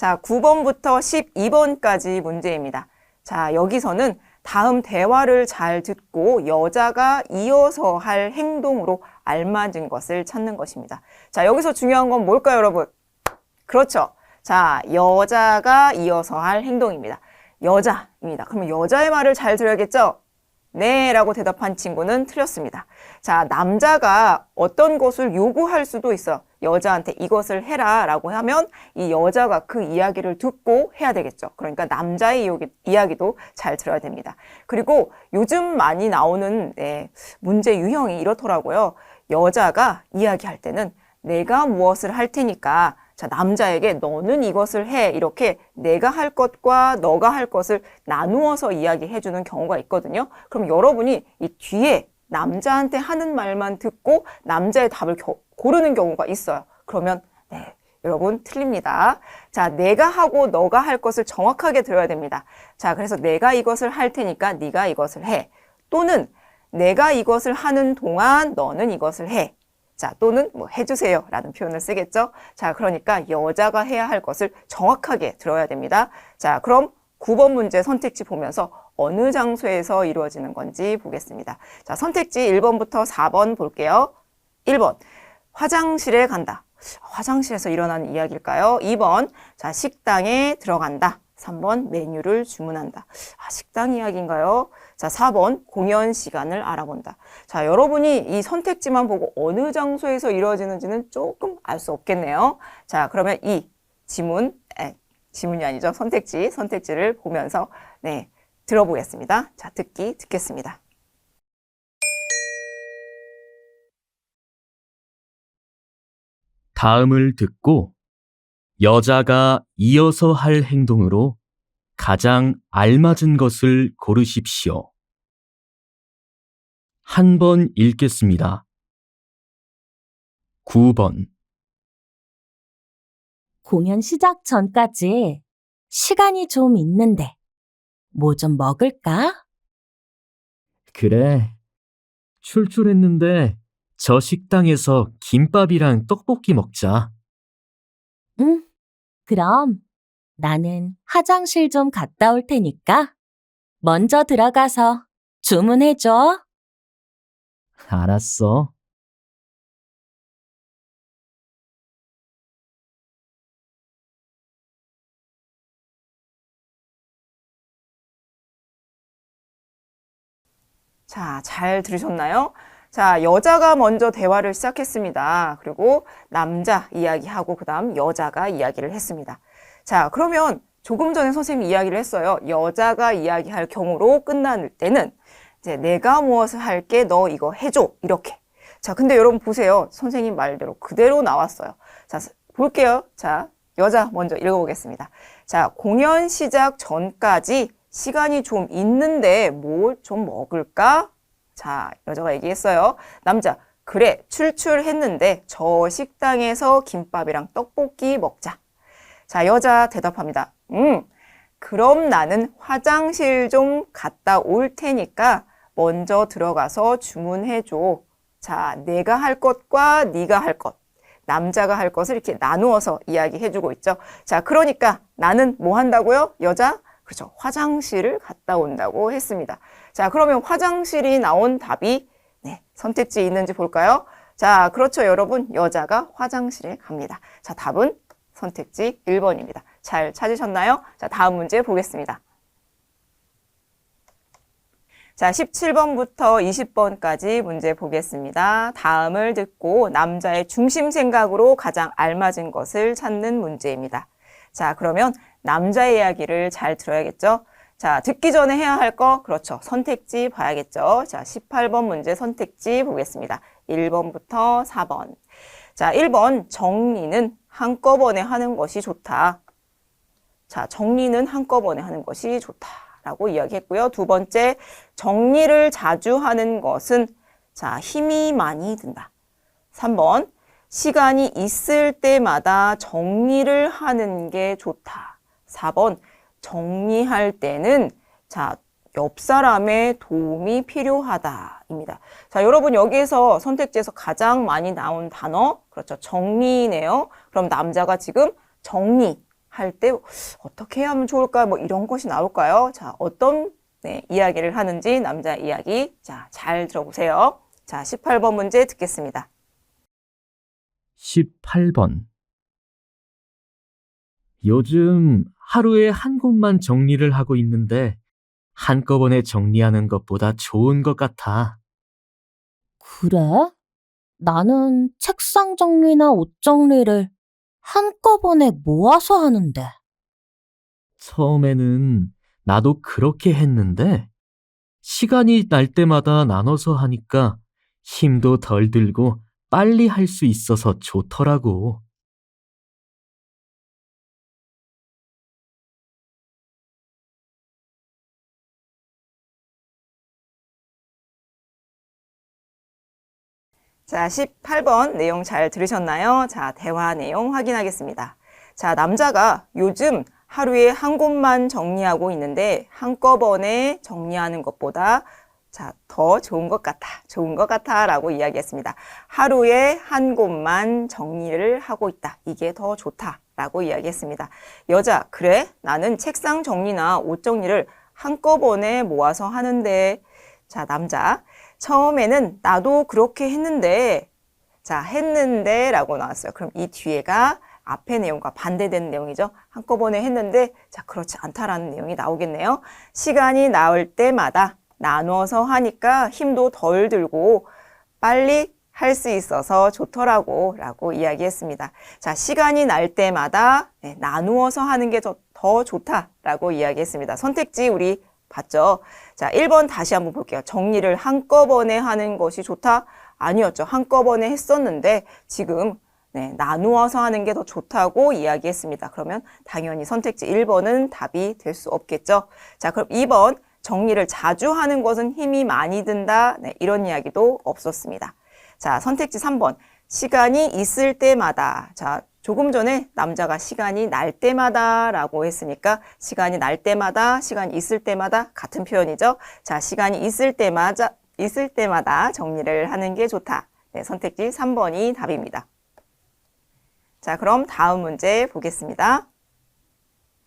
자, 9번부터 12번까지 문제입니다. 자, 여기서는 다음 대화를 잘 듣고 여자가 이어서 할 행동으로 알맞은 것을 찾는 것입니다. 자, 여기서 중요한 건 뭘까요, 여러분? 그렇죠. 자, 여자가 이어서 할 행동입니다. 여자입니다. 그러면 여자의 말을 잘 들어야겠죠? 네, 라고 대답한 친구는 틀렸습니다. 자, 남자가 어떤 것을 요구할 수도 있어. 여자한테 이것을 해라 라고 하면 이 여자가 그 이야기를 듣고 해야 되겠죠. 그러니까 남자의 이야기, 이야기도 잘 들어야 됩니다. 그리고 요즘 많이 나오는 네, 문제 유형이 이렇더라고요. 여자가 이야기할 때는 내가 무엇을 할 테니까 자, 남자에게 너는 이것을 해. 이렇게 내가 할 것과 너가 할 것을 나누어서 이야기해 주는 경우가 있거든요. 그럼 여러분이 이 뒤에 남자한테 하는 말만 듣고 남자의 답을 겨- 고르는 경우가 있어요. 그러면 네, 여러분 틀립니다. 자, 내가 하고 너가 할 것을 정확하게 들어야 됩니다. 자, 그래서 내가 이것을 할 테니까 네가 이것을 해. 또는 내가 이것을 하는 동안 너는 이것을 해. 자, 또는 뭐 해주세요 라는 표현을 쓰겠죠. 자, 그러니까 여자가 해야 할 것을 정확하게 들어야 됩니다. 자, 그럼 9번 문제 선택지 보면서 어느 장소에서 이루어지는 건지 보겠습니다. 자, 선택지 1번부터 4번 볼게요. 1번, 화장실에 간다. 화장실에서 일어나는 이야기일까요? 2번, 자, 식당에 들어간다. 3번, 메뉴를 주문한다. 아, 식당 이야기인가요? 자, 4번, 공연 시간을 알아본다. 자, 여러분이 이 선택지만 보고 어느 장소에서 이루어지는지는 조금 알 수 없겠네요. 자, 그러면 이 지문, 에, 지문이 아니죠. 선택지, 선택지를 보면서, 네, 들어보겠습니다. 자, 듣기, 듣겠습니다. 다음을 듣고 여자가 이어서 할 행동으로 가장 알맞은 것을 고르십시오. 한 번 읽겠습니다. 9번. 공연 시작 전까지 시간이 좀 있는데 뭐 좀 먹을까? 그래. 출출했는데 저 식당에서 김밥이랑 떡볶이 먹자. 응. 그럼 나는 화장실 좀 갔다 올 테니까 먼저 들어가서 주문해줘. 알았어. 자, 잘 들으셨나요? 자, 여자가 먼저 대화를 시작했습니다. 그리고 남자 이야기하고 그 다음 여자가 이야기를 했습니다. 자, 그러면 조금 전에 선생님이 이야기를 했어요. 여자가 이야기할 경우로 끝날 때는 이제 내가 무엇을 할게 너 이거 해줘 이렇게. 자, 근데 여러분 보세요. 선생님 말대로 그대로 나왔어요. 자, 볼게요. 자, 여자 먼저 읽어보겠습니다. 자, 공연 시작 전까지 시간이 좀 있는데 뭘 좀 먹을까? 자, 여자가 얘기했어요. 남자, 그래, 출출했는데 저 식당에서 김밥이랑 떡볶이 먹자. 자, 여자 대답합니다. 음, 그럼 나는 화장실 좀 갔다 올 테니까 먼저 들어가서 주문해 줘. 자, 내가 할 것과 네가 할 것. 남자가 할 것을 이렇게 나누어서 이야기해 주고 있죠. 자, 그러니까 나는 뭐 한다고요? 여자? 그렇죠. 화장실을 갔다 온다고 했습니다. 자, 그러면 화장실이 나온 답이 네, 선택지에 있는지 볼까요? 자, 그렇죠. 여러분, 여자가 화장실에 갑니다. 자, 답은 선택지 1번입니다. 잘 찾으셨나요? 자, 다음 문제 보겠습니다. 자, 17번부터 20번까지 문제 보겠습니다. 다음을 듣고 남자의 중심 생각으로 가장 알맞은 것을 찾는 문제입니다. 자, 그러면 남자의 이야기를 잘 들어야겠죠? 자, 듣기 전에 해야 할 거, 그렇죠. 선택지 봐야겠죠? 자, 18번 문제 선택지 보겠습니다. 1번부터 4번. 자, 1번, 정리는 한꺼번에 하는 것이 좋다. 자, 정리는 한꺼번에 하는 것이 좋다. 라고 이야기했고요. 두 번째, 정리를 자주 하는 것은 자, 힘이 많이 든다. 3번, 시간이 있을 때마다 정리를 하는 게 좋다. 4번, 정리할 때는 자, 옆 사람의 도움이 필요하다입니다. 자, 여러분 여기에서 선택지에서 가장 많이 나온 단어, 그렇죠. 정리네요. 그럼 남자가 지금 정리, 할 때 어떻게 하면 좋을까? 뭐 이런 것이 나올까요? 자, 어떤 네, 이야기를 하는지 남자 이야기. 자, 잘 들어보세요. 자, 18번 문제 듣겠습니다. 18번. 요즘 하루에 한 곳만 정리를 하고 있는데 한꺼번에 정리하는 것보다 좋은 것 같아. 그래? 나는 책상 정리나 옷 정리를 한꺼번에 모아서 하는데. 처음에는 나도 그렇게 했는데 시간이 날 때마다 나눠서 하니까 힘도 덜 들고 빨리 할 수 있어서 좋더라고. 자, 18번 내용 잘 들으셨나요? 자, 대화 내용 확인하겠습니다. 자, 남자가 요즘 하루에 한 곳만 정리하고 있는데 한꺼번에 정리하는 것보다 자, 더 좋은 것 같아. 좋은 것 같아. 라고 이야기했습니다. 하루에 한 곳만 정리를 하고 있다. 이게 더 좋다. 라고 이야기했습니다. 여자, 그래? 나는 책상 정리나 옷 정리를 한꺼번에 모아서 하는데. 자, 남자. 처음에는 나도 그렇게 했는데, 자, 했는데 라고 나왔어요. 그럼 이 뒤에가 앞의 내용과 반대되는 내용이죠. 한꺼번에 했는데, 자, 그렇지 않다라는 내용이 나오겠네요. 시간이 나올 때마다 나눠서 하니까 힘도 덜 들고 빨리 할 수 있어서 좋더라고 라고 이야기했습니다. 자, 시간이 날 때마다 네, 나누어서 하는 게 더 좋다라고 이야기했습니다. 선택지 우리 봤죠? 자, 1번 다시 한번 볼게요. 정리를 한꺼번에 하는 것이 좋다? 아니었죠. 한꺼번에 했었는데 지금 네, 나누어서 하는 게 더 좋다고 이야기했습니다. 그러면 당연히 선택지 1번은 답이 될 수 없겠죠. 자, 그럼 2번 정리를 자주 하는 것은 힘이 많이 든다. 네, 이런 이야기도 없었습니다. 자, 선택지 3번. 시간이 있을 때마다. 자, 조금 전에 남자가 시간이 날 때마다 라고 했으니까 시간이 날 때마다, 시간이 있을 때마다 같은 표현이죠. 자, 시간이 있을 때마다, 있을 때마다 정리를 하는 게 좋다. 네, 선택지 3번이 답입니다. 자, 그럼 다음 문제 보겠습니다.